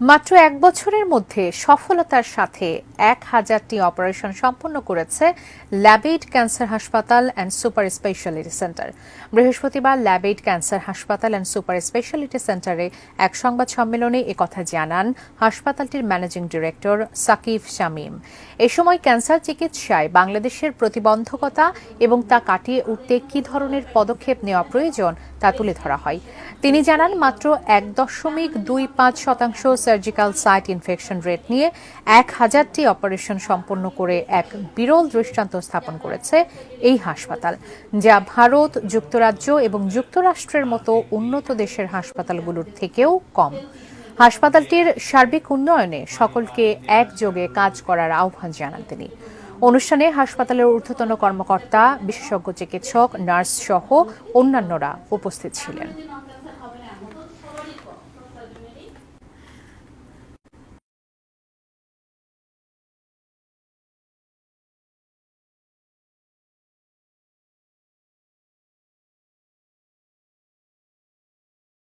মাত্র এক বছরের মধ্যে সফলতার সাথে এক হাজারটি অপারেশন সম্পন্ন করেছে ল্যাবেইড ক্যান্সার হাসপাতাল অ্যান্ড সুপার স্পেশালিটি সেন্টার। বৃহস্পতিবার ল্যাবেইড ক্যান্সার হাসপাতাল অ্যান্ড সুপার স্পেশালিটি সেন্টারে এক সংবাদ সম্মেলনে একথা জানান হাসপাতালটির ম্যানেজিং ডিরেক্টর সাকিব শামীম। এ সময় ক্যান্সার চিকিৎসায় বাংলাদেশের প্রতিবন্ধকতা এবং তা কাটিয়ে উঠতে কী ধরনের পদক্ষেপ নেওয়া প্রয়োজন তা তুলে ধরা হয়। তিনি জানান, মাত্র এক দশমিক দুই পাঁচ শতাংশ সার্জিক্যাল সাইট ইনফেকশন রেট নিয়ে এক হাজারটি অপারেশন সম্পন্ন করে এক বিরল দৃষ্টান্ত স্থাপন করেছে এই হাসপাতাল, যা ভারত, যুক্তরাজ্য এবং যুক্তরাষ্ট্রের মতো উন্নত দেশের হাসপাতালগুলোর থেকেও কম। হাসপাতালটির সার্বিক উন্নয়নে সকলকে একযোগে কাজ করার আহ্বান জানান তিনি। অনুষ্ঠানে হাসপাতালের ঊর্ধ্বতন কর্মকর্তা, বিশেষজ্ঞ চিকিৎসক, নার্স সহ অন্যান্যরা উপস্থিত ছিলেন।